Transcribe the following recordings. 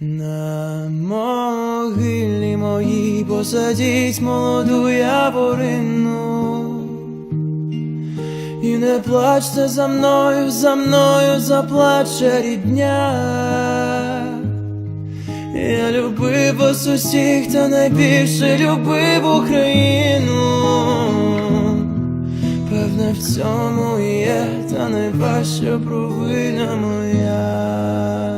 На могилі моїй посадіть молоду яворину І не плачте за мною, за мною заплаче рідня. Я любив вас усіх, та найбільше любив Україну. Певне, в цьому є, та найважча провина моя.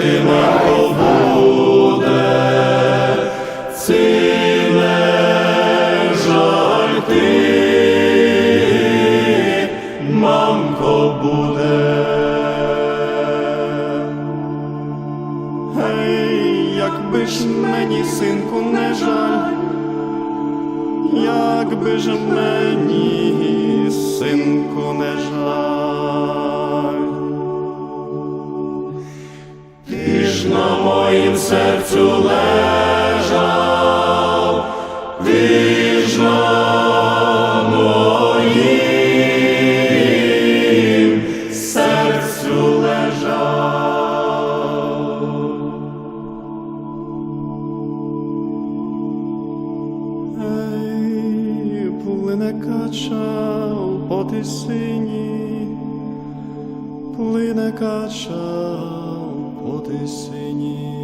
ти мамко буде, мамко буде. Гей, якби ж мені, синку, не жаль, якби ж мені, синку, не жаль. Ж на моїм серцю лежав, ти ж на моїм серцю лежав. Ей, плине кача по тисині, плине кача по тисині.